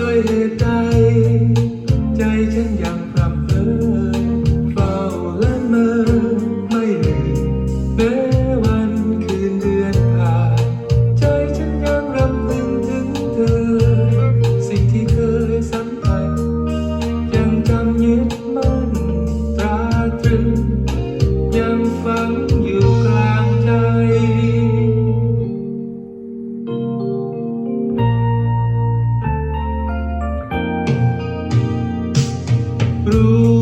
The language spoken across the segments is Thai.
ด้วยเหตุใด ใจฉันยัง blue.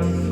down